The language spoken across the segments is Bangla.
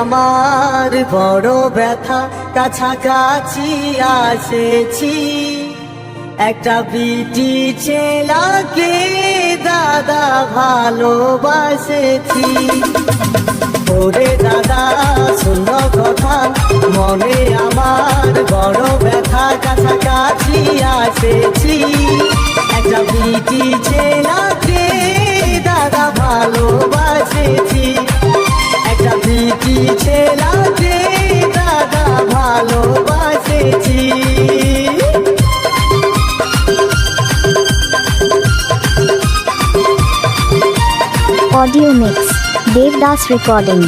আমার বড় ব্যথা কাছাকাছি আসেছি। একটা বিটি ছেলাকে দাদা ভালোবাসেছি। ওরে দাদা সুন্দর কথা, মনে আমার বড় ব্যথা কাছাকাছি আসেছি। একটা বিটি ছেলা কি ছেলাকে দাদা ভালোবাসেছি audio mix Devdas recording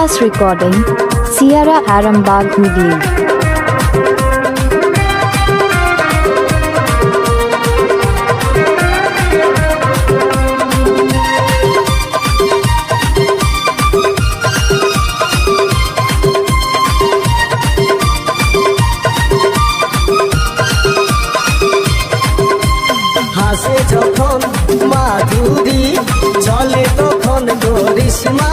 Class recording, Sierra Arambag Hooghly. হাসে যখন মাধুরী চলে তখন গরিসমা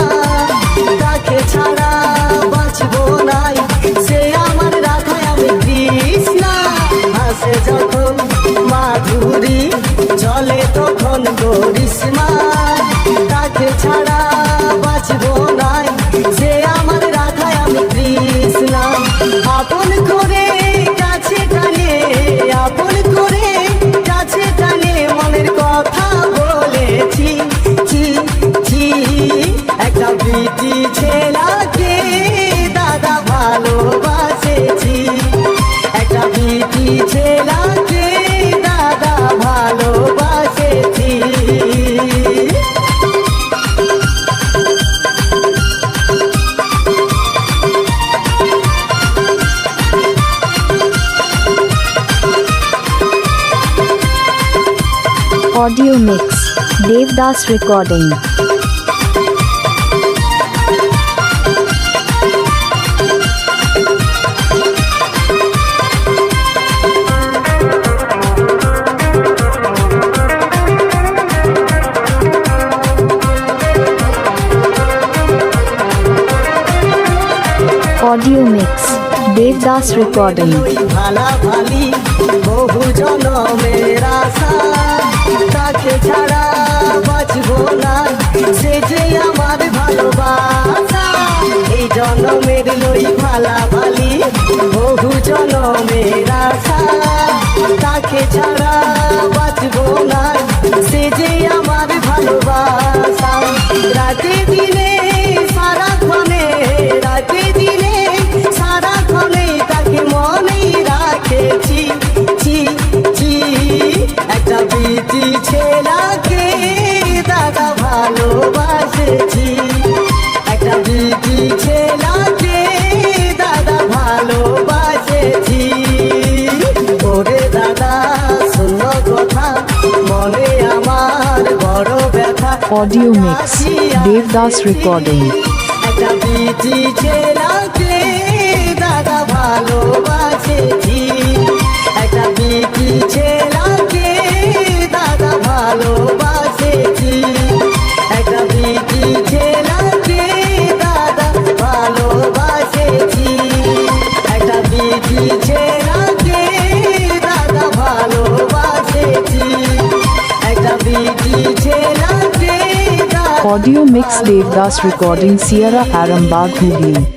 Audio Mix. Devdas Recording. Devdas recording বহু জনমের আশা, তাকে ছাড়া বাঁচব না। সে যে আমার এই লই ভালা ভালি বহু জনমের আশা। Audio Mix. Devdas Recording. Audio Mix Devdas Recording Sierra Arambagh Hooghly